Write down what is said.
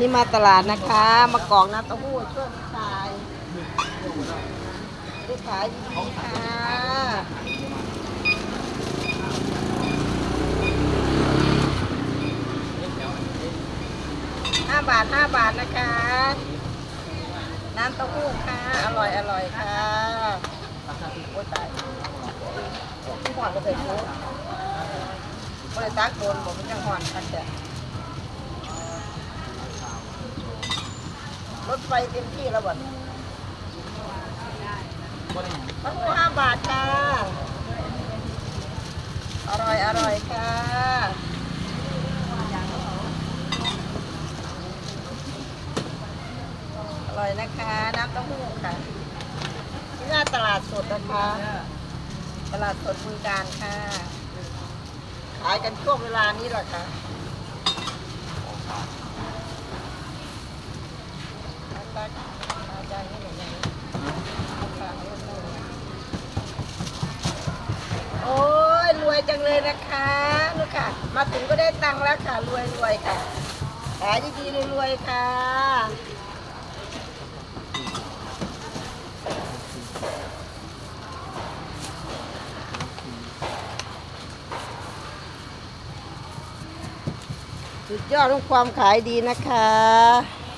นี้มาตลาดนะคะ มากรอกน้ำเต้าหู้ช่วยพี่ชายพี่ขายดีค่ะห้าบาทห้าบาทนะคะ น้ำเต้าหู้ค่ะ อร่อยอร่อยค่ะโอ้ตายที่หอนก็เคยพูดก็เลยตักโดนบอกมันจะหอนกันเด้ รถไฟเต็มที่แล้วบ่มะม่วงห้าบาทค่ะ อร่อยอร่อยค่ะ อร่อยนะคะ น้ำเต้าหู้ค่ะ ที่หน้าตลาดสดนะคะ ตลาดสดบึงการค่ะ ขายกันช่วงเวลานี้แหละค่ะ โอ้ยรวยจังเลยนะคะนู่นค่ะ มาถึงก็ได้ตังค์แล้วค่ะ รวยรวยค่ะขายดีๆรวยๆค่ะสุดยอดของความขายดีนะคะ